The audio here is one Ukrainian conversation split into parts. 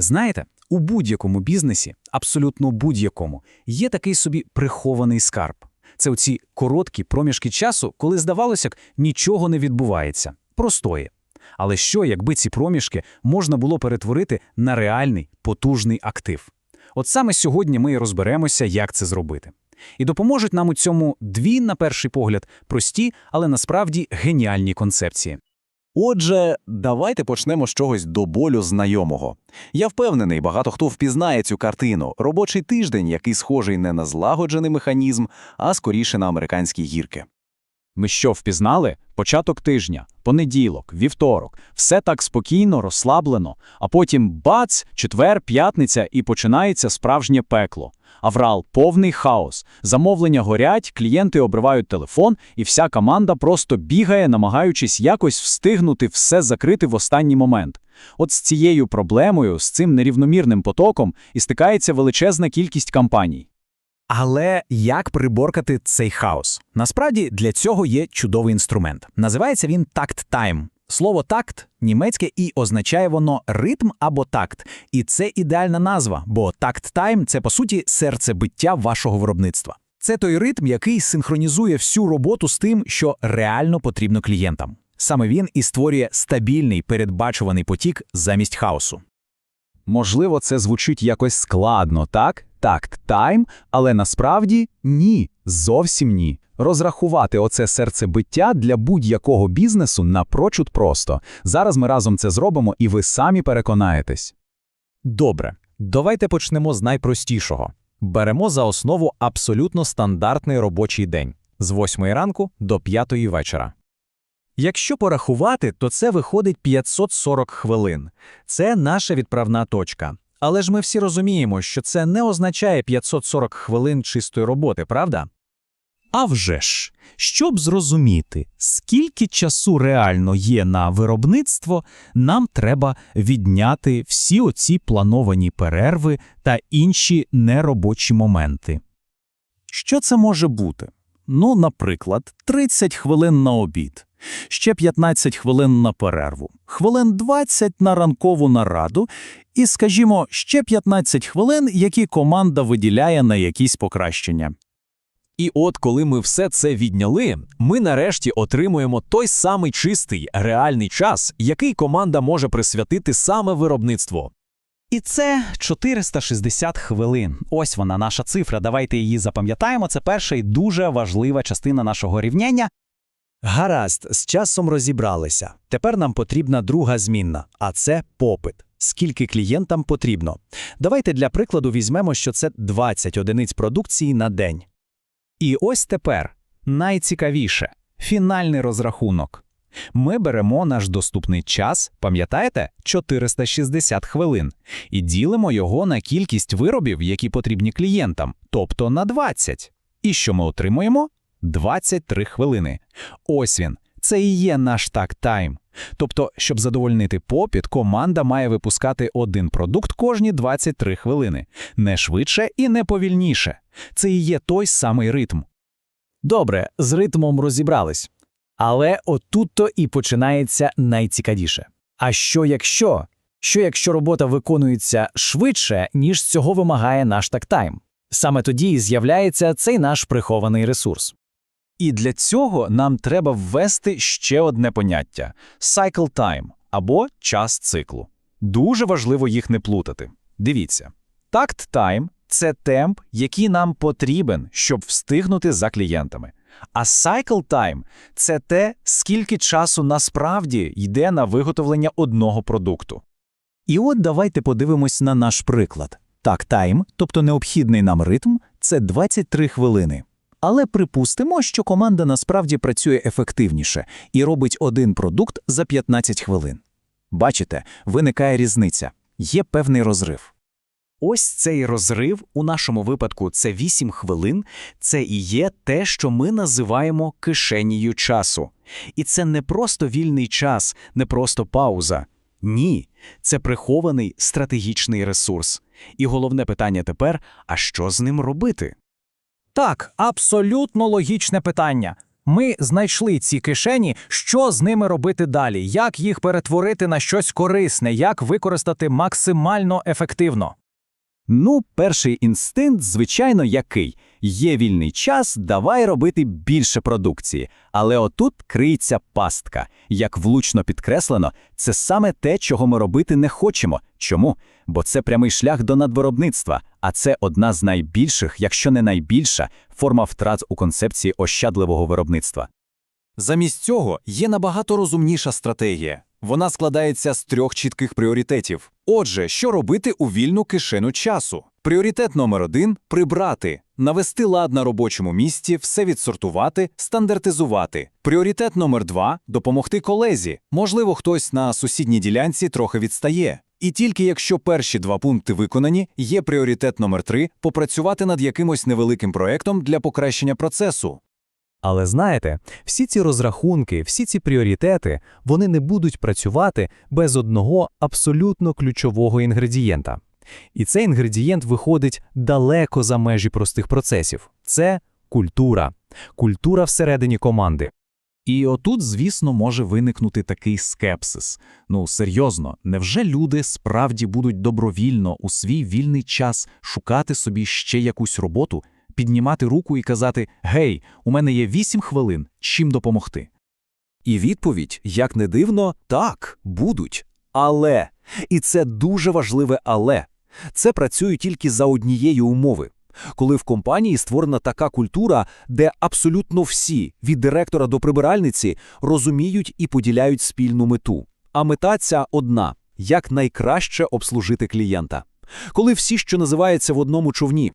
Знаєте, у будь-якому бізнесі, абсолютно будь-якому, є такий собі прихований скарб. Це оці короткі проміжки часу, коли здавалося, як нічого не відбувається. Простої. Але що, якби ці проміжки можна було перетворити на реальний, потужний актив? От саме сьогодні ми і розберемося, як це зробити. І допоможуть нам у цьому дві, на перший погляд, прості, але насправді геніальні концепції. Отже, давайте почнемо з чогось до болю знайомого. Я впевнений, багато хто впізнає цю картину. Робочий тиждень, який схожий не на злагоджений механізм, а скоріше на американські гірки. Ми що, впізнали? Початок тижня, понеділок, вівторок. Все так спокійно, розслаблено, а потім бац, четвер, п'ятниця і починається справжнє пекло. Аврал – повний хаос. Замовлення горять, клієнти обривають телефон, і вся команда просто бігає, намагаючись якось встигнути все закрити в останній момент. От з цією проблемою, з цим нерівномірним потоком і стикається величезна кількість компаній. Але як приборкати цей хаос? Насправді для цього є чудовий інструмент. Називається він такт-тайм. Слово такт німецьке і означає воно ритм або такт. І це ідеальна назва, бо такт-тайм – це по суті серцебиття вашого виробництва. Це той ритм, який синхронізує всю роботу з тим, що реально потрібно клієнтам. Саме він і створює стабільний передбачуваний потік замість хаосу. Можливо, це звучить якось складно, так? Так, тайм, але насправді ні, зовсім ні. Розрахувати оце серцебиття для будь-якого бізнесу напрочуд просто. Зараз ми разом це зробимо, і ви самі переконаєтесь. Добре, давайте почнемо з найпростішого. Беремо за основу абсолютно стандартний робочий день з 8 ранку до 5 вечора. Якщо порахувати, то це виходить 540 хвилин. Це наша відправна точка. Але ж ми всі розуміємо, що це не означає 540 хвилин чистої роботи, правда? А вже ж, щоб зрозуміти, скільки часу реально є на виробництво, нам треба відняти всі оці плановані перерви та інші неробочі моменти. Що це може бути? Ну, наприклад, 30 хвилин на обід, ще 15 хвилин на перерву, хвилин 20 на ранкову нараду і, скажімо, ще 15 хвилин, які команда виділяє на якісь покращення. І от коли ми все це відняли, ми нарешті отримуємо той самий чистий, реальний час, який команда може присвятити саме виробництву. І це 460 хвилин. Ось вона, наша цифра. Давайте її запам'ятаємо. Це перша і дуже важлива частина нашого рівняння. Гаразд, з часом розібралися. Тепер нам потрібна друга змінна, а це попит. Скільки клієнтам потрібно. Давайте для прикладу візьмемо, що це 20 одиниць продукції на день. І ось тепер найцікавіше фінальний розрахунок. Ми беремо наш доступний час, пам'ятаєте, 460 хвилин, і ділимо його на кількість виробів, які потрібні клієнтам, тобто на 20. І що ми отримуємо? 23 хвилини. Ось він. Це і є наш так-тайм. Тобто, щоб задовольнити попіт, команда має випускати один продукт кожні 23 хвилини. Не швидше і не повільніше. Це і є той самий ритм. Добре, з ритмом розібрались. Але отут-то і починається найцікавіше. А що якщо? Що якщо робота виконується швидше, ніж цього вимагає наш тактайм? Саме тоді і з'являється цей наш прихований ресурс. І для цього нам треба ввести ще одне поняття – cycle time або час циклу. Дуже важливо їх не плутати. Дивіться, такт тайм – це темп, який нам потрібен, щоб встигнути за клієнтами. А cycle time – це те, скільки часу насправді йде на виготовлення одного продукту. І от давайте подивимось на наш приклад. Так, тайм, тобто необхідний нам ритм, це 23 хвилини. Але припустимо, що команда насправді працює ефективніше і робить один продукт за 15 хвилин. Бачите, виникає різниця, є певний розрив. Ось цей розрив, у нашому випадку це 8 хвилин, це і є те, що ми називаємо кишенію часу. І це не просто вільний час, не просто пауза. Ні, це прихований стратегічний ресурс. І головне питання тепер: а що з ним робити? Так, абсолютно логічне питання. Ми знайшли ці кишені, що з ними робити далі, як їх перетворити на щось корисне, як використати максимально ефективно. Ну, перший інстинкт, звичайно, який? Є вільний час, давай робити більше продукції. Але отут криється пастка. Як влучно підкреслено, це саме те, чого ми робити не хочемо. Чому? Бо це прямий шлях до надвиробництва, а це одна з найбільших, якщо не найбільша, форма втрат у концепції ощадливого виробництва. Замість цього є набагато розумніша стратегія. Вона складається з трьох чітких пріоритетів. Отже, що робити у вільну кишену часу? Пріоритет номер один прибрати, навести лад на робочому місці, все відсортувати, стандартизувати. Пріоритет номер два допомогти колезі. Можливо, хтось на сусідній ділянці трохи відстає. І тільки якщо перші два пункти виконані, є пріоритет номер три попрацювати над якимось невеликим проектом для покращення процесу. Але знаєте, всі ці розрахунки, всі ці пріоритети, вони не будуть працювати без одного абсолютно ключового інгредієнта. І цей інгредієнт виходить далеко за межі простих процесів. Це культура. Культура всередині команди. І отут, звісно, може виникнути такий скепсис. Ну, серйозно, невже люди справді будуть добровільно у свій вільний час шукати собі ще якусь роботу, піднімати руку і казати «Гей, у мене є 8 хвилин, чим допомогти?» І відповідь, як не дивно, так, будуть. Але, і це дуже важливе але, це працює тільки за однієї умови. Коли в компанії створена така культура, де абсолютно всі, від директора до прибиральниці, розуміють і поділяють спільну мету. А мета ця одна – як найкраще обслужити клієнта. Коли всі, що називається в одному човні,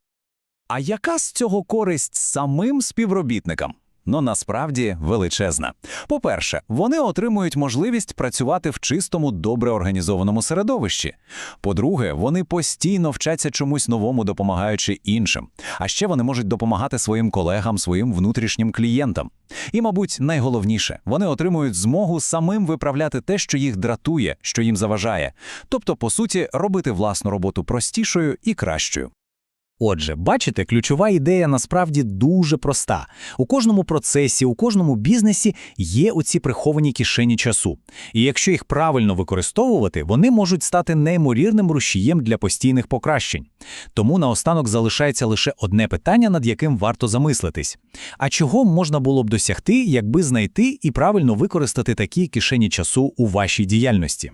А яка з цього користь самим співробітникам? Ну, насправді величезна. По-перше, вони отримують можливість працювати в чистому, добре організованому середовищі. По-друге, вони постійно вчаться чомусь новому, допомагаючи іншим. А ще вони можуть допомагати своїм колегам, своїм внутрішнім клієнтам. І, мабуть, найголовніше, вони отримують змогу самим виправляти те, що їх дратує, що їм заважає. Тобто, по суті, робити власну роботу простішою і кращою. Отже, бачите, ключова ідея насправді дуже проста. У кожному процесі, у кожному бізнесі є оці приховані кишені часу. І якщо їх правильно використовувати, вони можуть стати неймовірним рушієм для постійних покращень. Тому наостанок залишається лише одне питання, над яким варто замислитись. А чого можна було б досягти, якби знайти і правильно використати такі кишені часу у вашій діяльності?